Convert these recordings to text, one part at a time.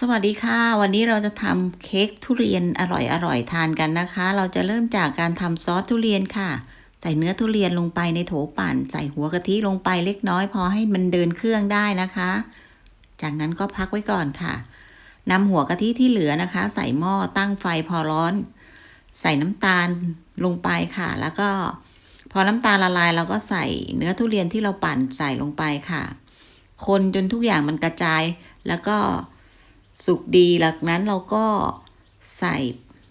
สวัสดีค่ะ วันนี้เราจะทำเค้กทุเรียนอร่อยๆทานกันนะคะ เราจะเริ่มจากการทำซอสทุเรียนค่ะ ใส่เนื้อทุเรียนลงไปในโถปั่น ใส่หัวกะทิลงไปเล็กน้อย พอให้มันเดินเครื่องได้นะคะ จากนั้นก็พักไว้ก่อนค่ะนำหัวกะทิที่เหลือนะคะ ใส่หม้อตั้งไฟพอร้อน ใส่น้ำตาลลงไปค่ะ แล้วก็ พอน้ำตาลละลายเราก็ใส่เนื้อทุเรียนที่เราปั่นใส่ลงไปค่ะ คนจนทุกอย่างมันกระจายแล้วก็ สุกดีหลังนั้นเราก็ใส่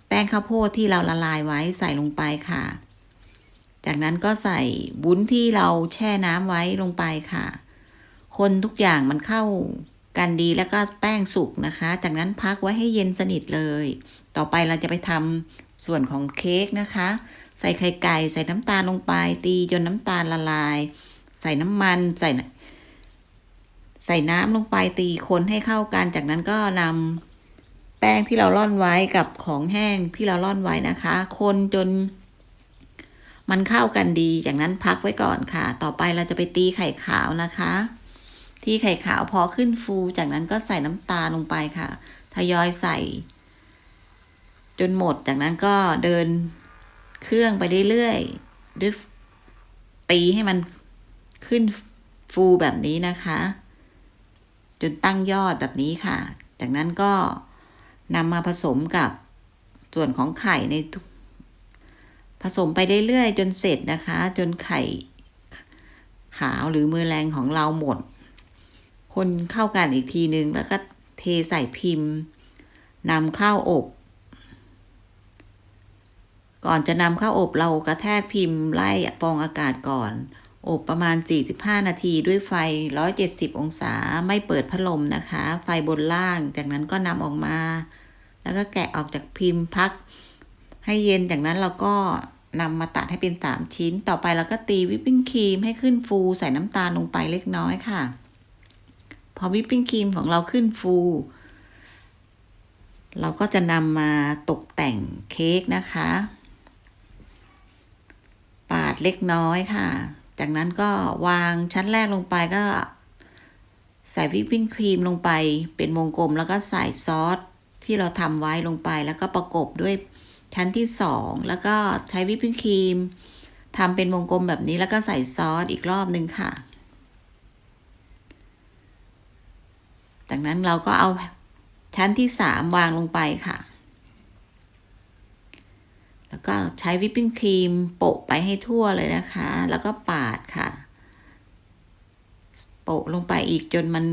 แป้งข้าวโพดที่เราละลายไว้ใส่ลงไปค่ะ จากนั้นก็ใส่บุ้นที่เราแช่น้ำไว้ลงไปค่ะ คนทุกอย่างมันเข้ากันดีแล้วก็แป้งสุกนะคะ จากนั้นพักไว้ให้เย็นสนิทเลย ต่อไปเราจะไปทำส่วนของเค้กนะคะ ใส่ไข่ไก่ใส่น้ำตาลลงไป ตีจนน้ำตาลละลาย ใส่น้ำมันใส่ ใส่น้ำลงไปตีคนให้เข้ากัน จากนั้นก็นำแป้งที่เราร่อนไว้กับของแห้งที่เราร่อนไว้นะคะ คนจน มันเข้ากันดี จากนั้นพักไว้ก่อนค่ะ ต่อไปเราจะไปตีไข่ขาวนะคะ ที่ไข่ขาวพอขึ้นฟู จากนั้นก็ใส่น้ำตาลลงไปค่ะ ทยอยใส่ จนหมด จากนั้นก็เดินเครื่องไปเรื่อยๆด้วยตีให้มันขึ้นฟูแบบนี้นะคะ นตั้งยอดแบบนี้ค่ะ จากนั้นก็นำมาผสมกับส่วนของไข่ในผสมไปเรื่อยๆจนเสร็จนะคะ จนไข่ขาวหรือมือแรงของเราหมด คนเข้ากันอีกทีนึง แล้วก็เทใส่พิมพ์นำเข้าอบ ก่อนจะนำเข้าอบเรากระแทกพิมพ์ไล่ฟองอากาศก่อน อบประมาณ 45 นาทีด้วยไฟ 170 องศาไม่เปิดพัดลมนะคะ ไฟบนล่างจากนั้นก็นำออกมา แล้วก็แกะออกจากพิมพ์พัก ให้เย็นจากนั้นเราก็นำมาตัดให้เป็น 3 ชิ้น ต่อไปเราก็ตีวิปปิ้งครีมให้ขึ้นฟู ใส่น้ำตาลลงไปเล็กน้อยค่ะ พอวิปปิ้งครีมของเราขึ้นฟู เราก็จะนำมาตกแต่งเค้กนะคะ ปาดเล็กน้อยค่ะ จากนั้นก็วางชั้นแรกลงไปก็ ใส่วิปปิ้งครีมลงไปเป็นวงกลมแล้วก็ใส่ซอสที่เราทำไว้ลงไปแล้วก็ประกบด้วยชั้นที่สองแล้วก็ใช้วิปปิ้งครีมทำเป็นวงกลมแบบนี้แล้วก็ใส่ซอสอีกรอบหนึ่งค่ะ จากนั้นเราก็เอาชั้นที่สามวางลงไปค่ะ แล้วก็ใช้วิปปิ้งครีมโปะไปให้ทั่วเลยนะคะ แล้วก็ปาดค่ะ โปะลงไปอีกจนมัน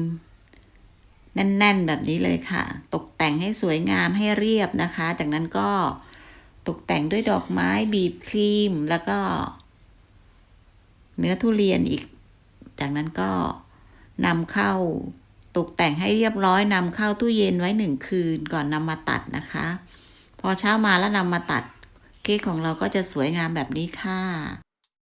แน่น ๆ แบบนี้เลยค่ะ ตกแต่งให้สวยงามให้เรียบนะคะ จากนั้นก็ตกแต่งด้วยดอกไม้บีบครีมแล้วก็ เนื้อทุเรียนอีก จากนั้นก็นำเข้าตกแต่งให้เรียบร้อยนำเข้าตู้เย็นไว้หนึ่งคืนก่อนนำมาตัดนะคะ พอเช้ามาแล้วนำมาตัด เค้กของเราก็จะสวยงามแบบนี้ค่ะ